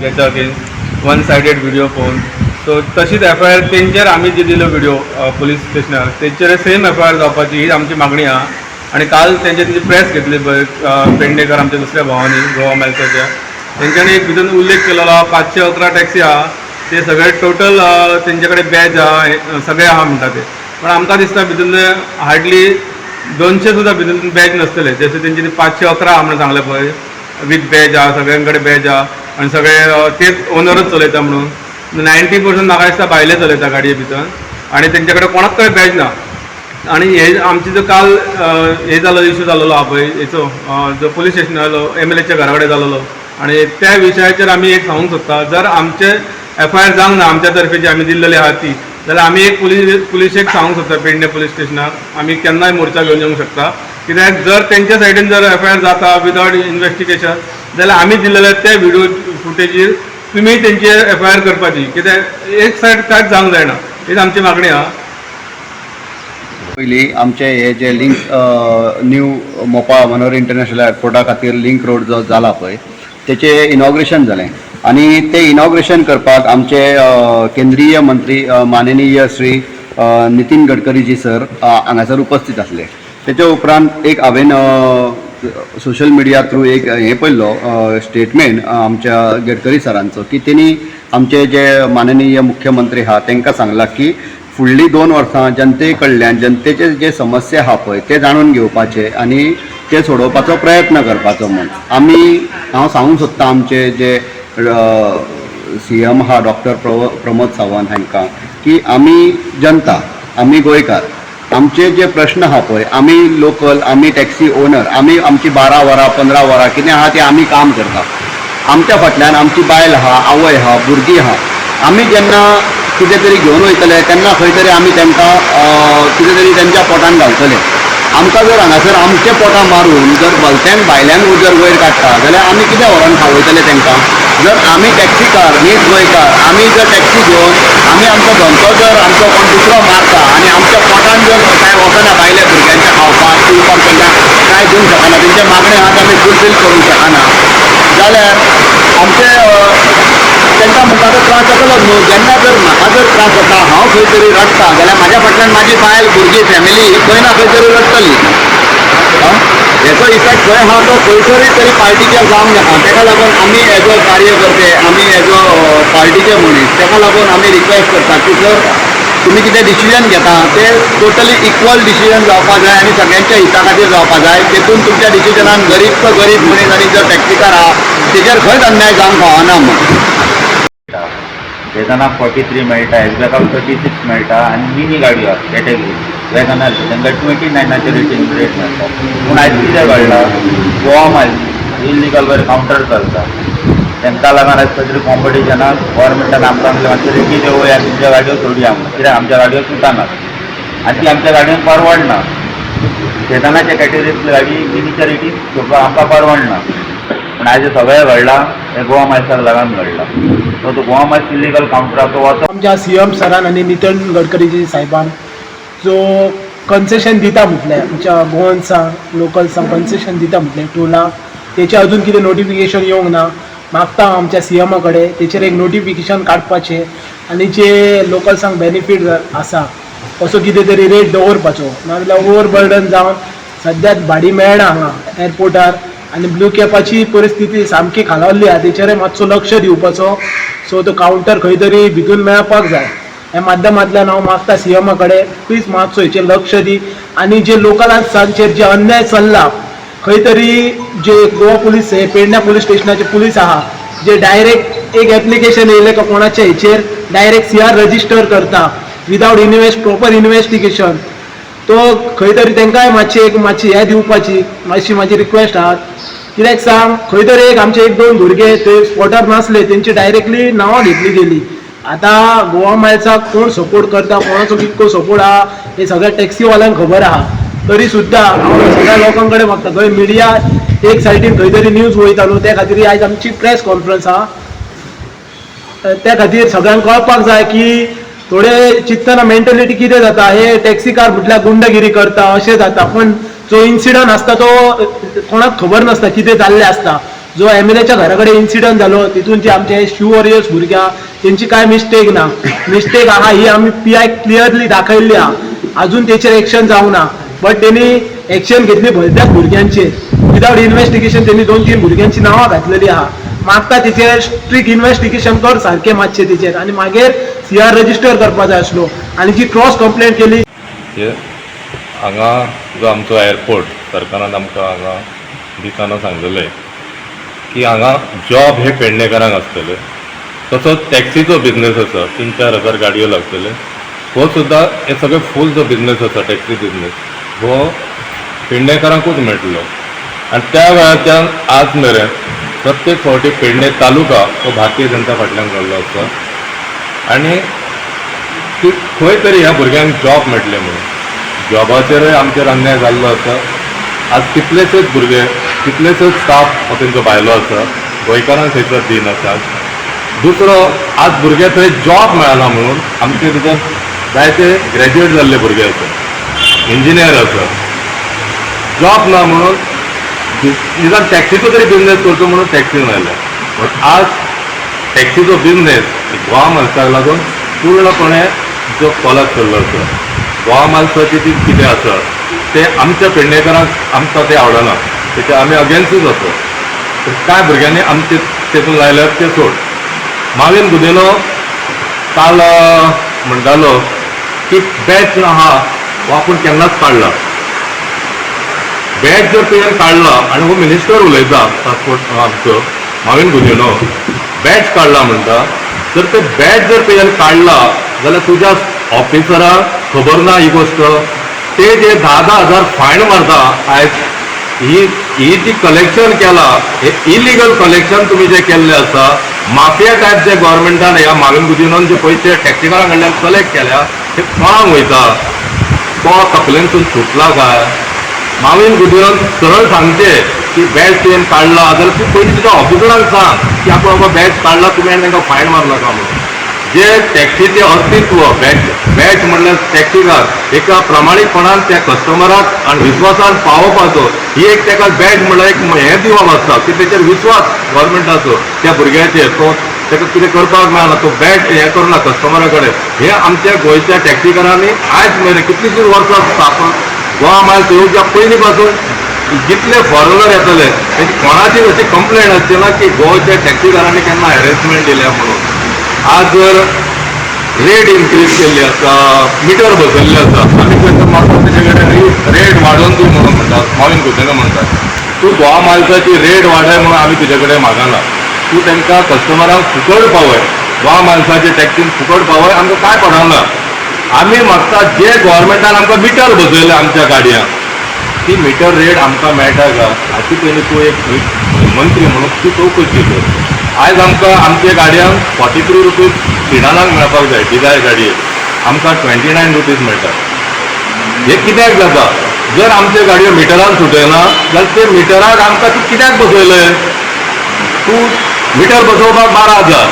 त्याच्या against one sided video पळोवन so तशीच एफ आय आर तेंचेर आमी जे दिलो व्हिडिओ पुलीस स्टेशनार तेंचेर सेम एफ आय आर जावपाची ही आमची मागणी आहा आनी काल तेंचे तेंची प्रेस घेतली पळय पेडणेकर आमच्या दुसऱ्या भावांनी गोवा मेलसाच्या तेंच्यांनी एक भितून उल्लेख केलेलो आहा पांचशे अकरा टॅक्सी आहा ते सगळे टोटल तेंचे कडेन बॅच आहा सगळे आहा म्हणटा ते. पण आमकां दिसता भितून हार्डली दोनशे सुद्दां भितून बॅच नसतले जशें तेंच्यांनी पांचशे अकरा आहा म्हणून सांगले पळय विथ बॅच आहा सगळ्यांकडे बॅच आहा आनी सगळे तेच ओनरच चलयता म्हणून. म्हणजे नायन्टी पर्संट म्हाका दिसता भायले चलयता गाडये भितर आनी तेंचे कडेन कोणाक कडेन बॅज ना. आणि हे आमची जो काल हे जालो इश्यू जाल्लो हा पळय हेचो जो पुलीस स्टेशन जालो एम एल एच्या घरा कडेन जालेलो आणि त्या विशयाचेर आमी एक सांगूंक सोदता जर आमचे एफ आय आर जावंक ना आमच्या तर्फे जी आमी दिल्लेली आहा ती जाल्यार आमी एक पुलीस पुलिशेक सांगूंक सोदता पेडणे पुलीस स्टेशनाक आमी केन्नाय मोर्चा घेवन येवंक शकता. कित्याक जर तेंच्या सायडीन जर एफ आय आर जाता विदाउट इन्वेस्टिगेशन जाल्यार आमी दिलेले ते व्हिडिओ फुटेजीर तुमी तेंची एफ आय आर करपाची. कित्याक एक सायड कांयच जावंक जायना हीच आमची मागणी आहा. पयलीं आमचे हे जे link new Mopa Manohar international एअरपोर्टा खातीर लिंक रोड जो जाला पळय तेचें इनॉग्रेशन जालें आनी तें इनॉग्रेशन करपाक आमचे केंद्रीय मंत्री माननीय श्री नितीन गडकरीजी सर हांगासर उपस्थित आसले. तेच्या उपरांत एक हांवें सोशल मिडिया थ्रू एक हें पळयलो स्टेटमेंट आमच्या गडकरी सरांचो की तेणी आमचे जे माननीय मुख्यमंत्री आहा तांकां सांगलां की फुडलीं दोन वर्सां जनते कडल्यान जनतेचे जे समस्या आहा पळय ते जाणून घेवपाचे आनी ते सोडोवपाचो प्रयत्न करपाचो म्हूण. आमी हांव सांगूंक सोदतां आमचे जे सी एम हा डॉक्टर प्रव प्रमोद सावंत हांकां की? आमी जनता आमी गोंयकार आमचे जे प्रश्न आहा पळय आमी लोकल आमी टॅक्सी ओनर आमी आमची बारा वरां पंदरा वरां कितें आहा तें आमी काम करता. आमच्या फाटल्यान आमची बायल आहा आवय आहा भुरगीं आहा आमी जेन्ना कितें तरी घेवन वयतले तेन्ना खंय तरी आमी तेंकां कितें तरी तेंच्या पोटान घालतले. आमकां जर हांगासर आमच्या पोटां मारून जर भलत्यान भायल्यान जर वयर काडटा जाल्यार आमी कितें व्हरोन खावयतले तांकां? जर आमी टॅक्सीकार नीट गोंयकार आमी जर टॅक्सी घेवन आमी आमचो धंदो जर आमचो कोण दुसरो मारता आनी आमच्या पोटान जर कांय वचना भायल्या भुरग्यांच्या खावपाक पिवपाक तेंकां कांय दिवंक शकना तेंचे मागणे आहात ते आमी फुलफील करूंक शकना जाल्यार आमचे तेंकां म्हणटा तो त्रास जातलोच न्हू जेन्ना जर म्हाका जर त्रास जाता हांव खंय तरी रडटा जाल्यार म्हाज्या फाटल्यान म्हाजी बायल भुरगीं फॅमिली खंय ना खंय तरी रडटली आं इफेक्ट खंय हा तो खंयसरी तरी पार्टीचेर जावंक नाका तेका लागून आमी एज अ कार्यकर्ते आमी एज अ पार्टीचे मनीस तेका लागून आमी रिक्वेस्ट करता की जर तुमी कितें डिसिजन घेता ते टोटली इक्वल डिसिजन जावपाक जाय आनी सगळ्यांच्या हिता खातीर जावपाक जाय तेतून तुमच्या डिसिजनान गरीब तो गरीब मनीस आनी जो टॅक्सीकार आहा तेजेर खंयच अन्याय जावंक फावना म्हणून वेगनाक फोर्टी थ्री मेळटा एसबॅकाक थर्टी सिक्स मेळटा आनी मिनी गाडयो आसा कॅटेगरी वेगनार तांकां ट्वेंटी नायनाचे रेटीन रेट मेळटा पूण आयज कितें घडलां गोवा मायल्स इलिगल बरें कावंटर चलता. तांकां लागून आयज खंय तरी कॉम्पिटिशनाक गोवोरमेंटान आमकां मातशें रेटी देवया तुमच्या गाडयो सोडया म्हणून. कित्याक आमच्या गाडयो सुटानात आनी ती आमच्या गाडयेन परवडना शेतानाच्या कॅटेगरींतली गाडी मिनीच्या रेटीन सोडपाक आमकां परवडना पूण आयज सगळें घडलां हें गोवा मायसाक लागून घडलां. सो तो गोवा मायल्स इलिगल कावंटराचो वचप आमच्या सी एम सरान आनी नितीन गडकरीजी साहेबान जो कन्सेशन दिता म्हटलें आमच्या गोवन्सांक लोकल्सांक कन्सेशन दिता म्हटलें टोलाक तेचें अजून कितें नोटिफिकेशन येवंक ना मागता हांव आमच्या सी एमा कडेन तेचेर एक नोटिफिकेशन काडपाचें आनी जे लोकल्सांक बेनिफीट आसा असो कितें तरी रेट दवरपाचो नाजाल्यार ओवर बर्डन जावन सद्याक भाडी मेळना हांगा एअरपोर्टार आनी ब्लू कॅपाची परिस्थिती सामकी खालावल्ली आहा. तेचेर मातसो लक्ष दिवपाचो सो तो कावंटर खंय तरी भितून मेळपाक जाय. ह्या माध्यमांतल्यान हांव मागता सी एमा कडेन प्लीज मातसो हेचेर लक्ष दी. आनी जे लोकलांचेर जे अन्याय चल्ला खंय तरी जे गोवा पुलीस हे पेडण्या पुलीस स्टेशनाचे पुलीस आहा जे डायरेक्ट एक एप्लिकेशन येयलें का कोणाच्या हेचेर डायरेक्ट सी आर रजिस्टर करता विदाउट इन्वेस्ट प्रॉपर इन्वेस्टिगेशन तो खंय तरी तेंकाय मातशी एक मातशी हें दिवपाची मातशी म्हाजी रिक्वेस्ट आहा कित्याक सांग खंय तरी एक आमचे एक दोन भुरगे थंय स्पॉटार नासले तेंची डायरेक्टली नांवां घेतली गेली. आतां गोवा मायल्साक कोण सपोर्ट करता कोणाचो कितको सपोर्ट आहा हे सगळ्या टॅक्सीवाल्यांक खबर आहा तरी सुद्दां हांव सगळ्या लोकां कडेन मागता थंय मिडिया एक सायडीन खंय तरी न्यूज वयता न्हू त्या खातीर आयज आमची प्रेस कॉन्फरन्स आहा त्या खातीर सगळ्यांक कळपाक जाय की थोडे चित्तना मेंटलिटी कितें जाता हे टॅक्सी कार म्हटल्यार गुंडगिरी करता अशें जाता. पण जो इन्सिडंट आसता तो कोणाक खबर नासता कितें जाल्लें आसता जो एम एल एच्या घरा कडेन इन्सिडंट जालो तितून जे आमचे शू वॉरियर्स भुरग्या तेंची काय मिस्टेक ना? मिस्टेक आहा ही आमी पी आय क्लियरली दाखयल्ली आहा. अजून तेचेर एक्शन जावं ना. बट तेणी एक्शन घेतली भलत्याच भुरग्यांचेर विदाउट इन्व्हेस्टिगेशन त्यांनी दोन तीन भुरग्यांची नांवां घातलेली आहा. मागता तेचेर स्ट्रिक्ट इन्व्हेस्टिगेशन कर सारकें मातशें तेचेर आनी मागीर सी आर रजिस्टर करपा जाय आसलो आनी जी क्रॉस कंप्लेंट केली हांगा जो आमचो एअरपोर्ट सरकारान आमकां हांगा दिताना सांगलेलें की हांगा जॉब हे पेडणेकारांक आसतले. तसोच टॅक्सीचो बिझनेस आसा तीन चार हजार गाडयो लागतले हो सुद्दां हे सगळे फूल जो बिझनेस आसा टॅक्सी बिझनेस हो पेडणेकारांकूच मेळटलो. आनी त्या वेळाच्यान आज मेरेन प्रत्येक फावटी पेडणे तालुका हो भारतीय जनता फाटल्यान घडलो आसा. आनी खंय तरी ह्या भुरग्यांक जॉब मेळटले म्हणून. जॉबाचेरय आमचेर अन्याय जाल्लो आसा आज कितलेशेच भुरगे कितलेशेच स्टाफ हो तेंचो भायलो आसा गोंयकारांक थंयसर दिन आसात दुसरो आज भुरगे थंय जॉब मेळना म्हणून आमचे भितर जायते ग्रॅज्युएट जाल्ले भुरगे आसात इंजिनियर आसात जॉब ना म्हणून निदान टॅक्सीचो तरी बिझनेस करचो म्हणून टॅक्सीन आयले बट आज टॅक्सीचो बिझनेस गोवा माणसाक लागून पूर्णपणे जो कोलाक केल्लो आसा गोवा माणसाची ती कितें आसा तें आमच्या पेडणेकारांक आमकां तें आवडना तेचे आमी अगेन्स्टूच आसा तर कांय भुरग्यांनी आमचे तेतून लायल्यात ते सोड. मागीर गुदेलो काल म्हणटालो की बॅच आहा हो आपूण केन्नाच काडला बॅच जर तुवें काडला आनी हो मिनिस्टर उलयता पासपोर्ट आमचो मागीर गुदेलो बॅच काडला म्हणटा जर ते बॅच जर तुवें काडला जाल्यार तुज्या ऑफिसराक खबर ना ही गोश्ट ते जे धा धा हजार फायन मारता आयज ही ही जी कलेक्शन केला हे इलिगल कलेक्शन तुम्ही जे केल्ले आसा माफिया टायप जे गव्हर्मेंटान ह्या मागीन गुदिनोन जे पयशे टॅक्सिकारां कडल्यान कलेक्ट केल्या ते कोणाक वयता तो तकलेंतून सुटला काय? मावीन गुदिनोन सरळ सांगचे की बॅच तुवें काडला जाल्यार तूं पयलीं तुज्या ऑफिसरांक सांग की आपूण बाबा बॅच काडला तुमी आनी तांकां फायन मारनाका म्हणून. जे टॅक्सीचे अस्तित्व बॅच बॅच म्हणल्यार टॅक्सीकार एका प्रामाणीकपणान त्या कस्टमराक आनी विश्वासान पावोवपाचो ही एक ताका बॅच म्हणल्यार एक हें दिवप आसता की तेचेर विश्वास गोवोरमेंटाचो त्या भुरग्याचेर तो ताका कितें करपाक मेळना तो बॅट हें करना कस्टमरा कडेन हें आमच्या गोंयच्या टॅक्सीकारांनी आयज मेरेन कितलीशीं वर्सां स्थापन गोवा मायल्स येवच्या पयलीं पासून जितले फॉरेनर येतले तेची कोणाची अशी कंप्लेंट आसची ना की गोंयच्या टॅक्सीदारांनी केन्ना हॅरेसमेंट दिल्या म्हणून. आज जर रेट इन्क्रीज केल्ली आसा मिटर बसयल्ले आसा आमी खंय म्हाका तेजे कडेन रेट वाडोवन तूं म्हणून म्हणटात मागीर कुतेंका म्हणटात तूं गोवा मायल्साची रेट वाडय म्हणून आमी तुजे कडेन मागना तूं तांकां कस्टमरांक फुकट पावय. गोवा मायल्साचे टॅक्सीन फुकट पावय आमकां कांय पडना आमी मागता जे गोवोरमेंटान आमकां मिटर बसयले आमच्या गाडयांक ती मिटर रेट आमकां मेळटा का हाची पयलीं तूं एक मंत्री म्हणून ती चौकशी कर. आयज आमकां आमच्या गाडयांक फॉर्टी थ्री रुपीज सिडानाक मेळपाक जाय डिझायर गाडयेक आमकां ट्वेंटी नायन रुपीज मेळटा. हे कित्याक जाता? जर आमच्यो गाडयो मिटरान सुटयना जाल्यार ते मिटराक आमकां तूं कित्याक बसयलें? तूं मिटर बसोवपाक बारा हजार.